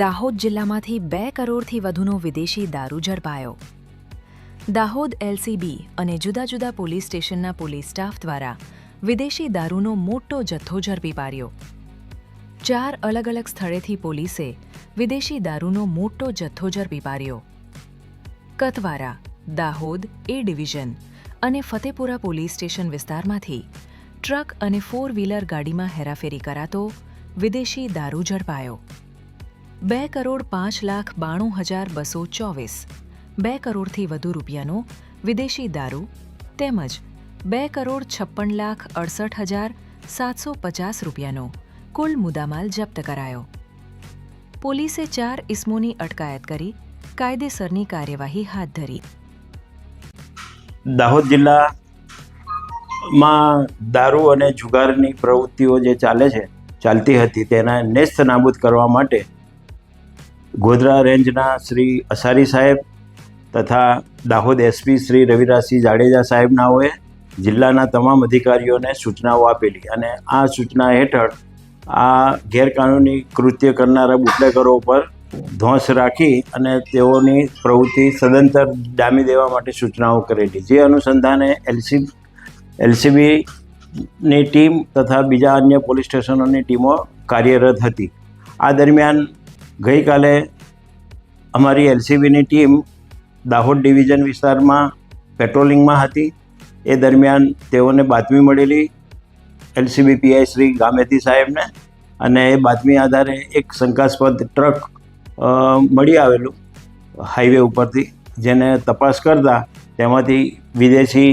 દાહોદ જિલ્લામાંથી બે કરોડથી વધુનો વિદેશી દારૂ ઝડપાયો. દાહોદ એલસીબી અને જુદા જુદા પોલીસ સ્ટેશનના પોલીસ સ્ટાફ દ્વારા વિદેશી દારૂનો મોટો જથ્થો ઝડપી પાડ્યો. ચાર અલગ અલગ સ્થળેથી પોલીસે વિદેશી દારૂનો મોટો જથ્થો ઝડપી પાડ્યો. કતવારા, દાહોદ, એ ડિવિઝન અને ફતેપુરા પોલીસ સ્ટેશન વિસ્તારમાંથી ટ્રક અને ફોર વ્હીલર ગાડીમાં હેરાફેરી કરાતો વિદેશી દારૂ ઝડપાયો. બે કરોડ પાંચ લાખ બાણું હજાર બસો ચોવીસ. બે કરોડથી વધુ રૂપિયાનો વિદેશી દારૂ, તેમજ બે કરોડ છપ્પન લાખ અડસઠ હજાર સાતસો પચાસ રૂપિયાનો કુલ મુદ્દામાલ જપ્ત કરાયો. પોલીસે ચાર ઇસમોની અટકાયત કરી કાયદેસરની કાર્યવાહી હાથ ધરી. દાહોદ જિલ્લામાં દારૂ અને જુગારની પ્રવૃત્તિઓ જે ચાલે છે, ચાલતી હતી તેના નેસ્ત નાબૂદ કરવા માટે ગોધરા રેન્જના શ્રી અસારી સાહેબ તથા દાહોદ એસપી શ્રી રવિરાજસિંહ જાડેજા સાહેબનાઓએ જિલ્લાના તમામ અધિકારીઓને સૂચનાઓ આપેલી અને આ સૂચના હેઠળ આ ગેરકાનૂની કૃત્ય કરનારા બુટલેકરો પર ધોંસ રાખી અને તેઓની પ્રવૃત્તિ સદંતર ડામી દેવા માટે સૂચનાઓ કરેલી. જે અનુસંધાને એલસી એલસીબીની ટીમ તથા બીજા અન્ય પોલીસ સ્ટેશનોની ટીમો કાર્યરત હતી. આ દરમિયાન ગઈકાલે અમારી એલસીબીની ટીમ દાહોદ ડિવિઝન વિસ્તારમાં પેટ્રોલિંગમાં હતી. એ દરમિયાન તેઓને બાતમી મળેલી એલસીબી પીઆઈ શ્રી ગામેતી સાહેબને અને એ બાતમી આધારે એક શંકાસ્પદ ટ્રક મળી આવેલું હાઈવે ઉપરથી, જેને તપાસ કરતા તેમાંથી વિદેશી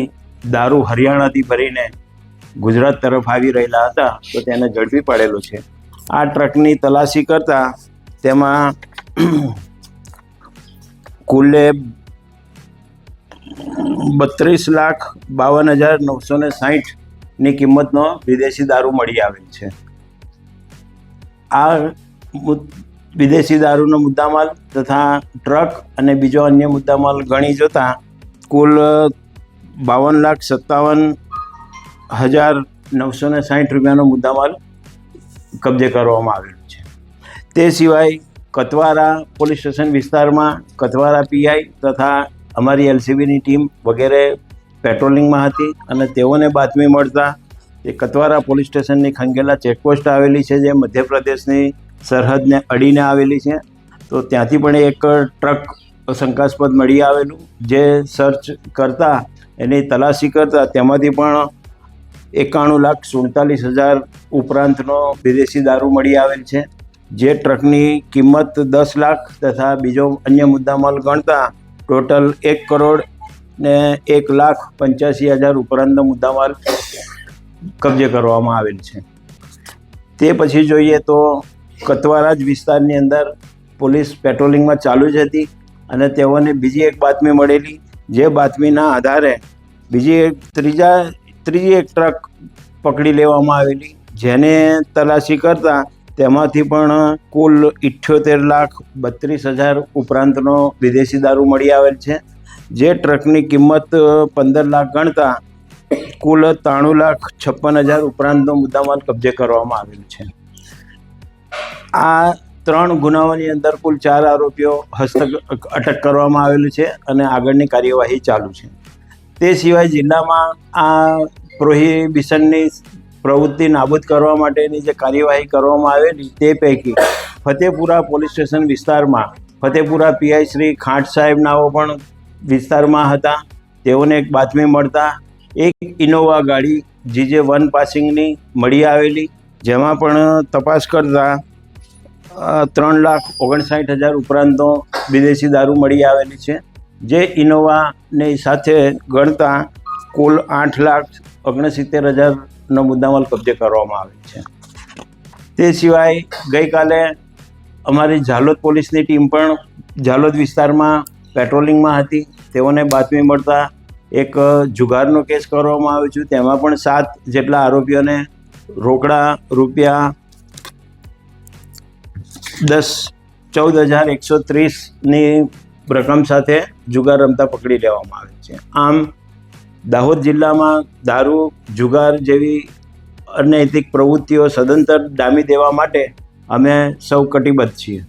દારૂ હરિયાણાથી ભરીને ગુજરાત તરફ આવી રહેલા હતા, તો તેને ઝડપી પાડેલું છે. આ ટ્રકની તલાશી કરતા તેમાં કુલે બત્રીસ લાખ બાવન હજાર નવસો ને સાહીઠની કિંમતનો વિદેશી દારૂ મળી આવેલ છે. આ વિદેશી દારૂનો મુદ્દામાલ તથા ટ્રક અને બીજો અન્ય મુદ્દામાલ ગણી જોતાં કુલ બાવન લાખ સત્તાવન હજાર નવસો ને સાહીઠ રૂપિયાનો મુદ્દામાલ કબજે કરવામાં આવેલો તે સિવાય કતવારા પોલીસ સ્ટેશન વિસ્તારમાં કતવારા પીઆઈ તથા અમારી એલસીબીની ટીમ વગેરે પેટ્રોલિંગમાં હતી અને તેઓને બાતમી મળતા એ કતવારા પોલીસ સ્ટેશનની ખંગેલા ચેકપોસ્ટ આવેલી છે જે મધ્યપ્રદેશની સરહદને અડીને આવેલી છે. તો ત્યાંથી પણ એક ટ્રક શંકાસ્પદ મળી આવેલું. જે સર્ચ કરતા, એની તલાશી કરતા તેમાંથી પણ એકાણું લાખ સુડતાલીસ હજાર ઉપરાંતનો વિદેશી દારૂ મળી આવેલ છે. જે ટ્રકની કિંમત દસ લાખ તથા બીજો અન્ય મુદ્દામાલ ગણતા ટોટલ એક કરોડ ને એક લાખ પંચ્યાસી હજાર ઉપરાંતનો મુદ્દામાલ કબજે કરવામાં આવેલ છે. તે પછી જોઈએ તો કતવારાજ વિસ્તારની અંદર પોલીસ પેટ્રોલિંગમાં ચાલુ જ હતી અને તેઓને બીજી એક બાતમી મળેલી, જે બાતમીના આધારે બીજી એક ત્રીજા, ત્રીજી એક ટ્રક પકડી લેવામાં આવેલી, જેને તલાશી કરતા તેમાંથી પણ કુલ ઇઠ્યોતેર લાખ બત્રીસ હજાર ઉપરાંતનો વિદેશી દારૂ મળી આવેલ છે. જે ટ્રકની કિંમત પંદર લાખ ગણતા કુલ ત્રાણું લાખ છપ્પન હજાર ઉપરાંતનો મુદ્દામાલ કબજે કરવામાં આવેલ છે. આ ત્રણ ગુનાઓની અંદર કુલ ચાર આરોપીઓ હસ્તક, અટક કરવામાં આવેલું છે અને આગળની કાર્યવાહી ચાલુ છે. તે સિવાય જિલ્લામાં આ પ્રોહિબિશનની પ્રવૃત્તિ નાબૂદ કરવા માટેની જે કાર્યવાહી કરવામાં આવેલી તે પૈકી ફતેપુરા પોલીસ સ્ટેશન વિસ્તારમાં ફતેપુરા પીઆઈ શ્રી ખાંટ સાહેબનાઓ પણ વિસ્તારમાં હતા. તેઓને એક બાતમી મળતા એક ઇનોવા ગાડી જીજે વન પાસિંગની મળી આવેલી, જેમાં પણ તપાસ કરતા ત્રણ લાખ ઓગણસાઠ હજાર ઉપરાંતનો વિદેશી દારૂ મળી આવેલી છે. જે ઇનોવાની સાથે ગણતા કુલ આઠ લાખ ઓગણસિત્તેર હજારનો મુદ્દામાલ કબજે કરવામાં આવેલ છે. તે સિવાય ગઈકાલે અમારી ઝાલોદ પોલીસની ટીમ પણ ઝાલોદ વિસ્તારમાં પેટ્રોલિંગમાં હતી. તેઓને બાતમી મળતા એક જુગારનો કેસ કરવામાં આવ્યો છે. તેમાં પણ સાત જેટલા આરોપીઓને રોકડા રૂપિયા દસ ચૌદ હજાર એકસો ત્રીસની રકમ સાથે જુગાર રમતા પકડી લેવામાં આવે છે. આમ દાહોદ જિલ્લામાં દારૂ, જુગાર જેવી અનૈતિક પ્રવૃત્તિઓ સદંતર ડામી દેવા માટે અમે સૌ કટિબદ્ધ છીએ.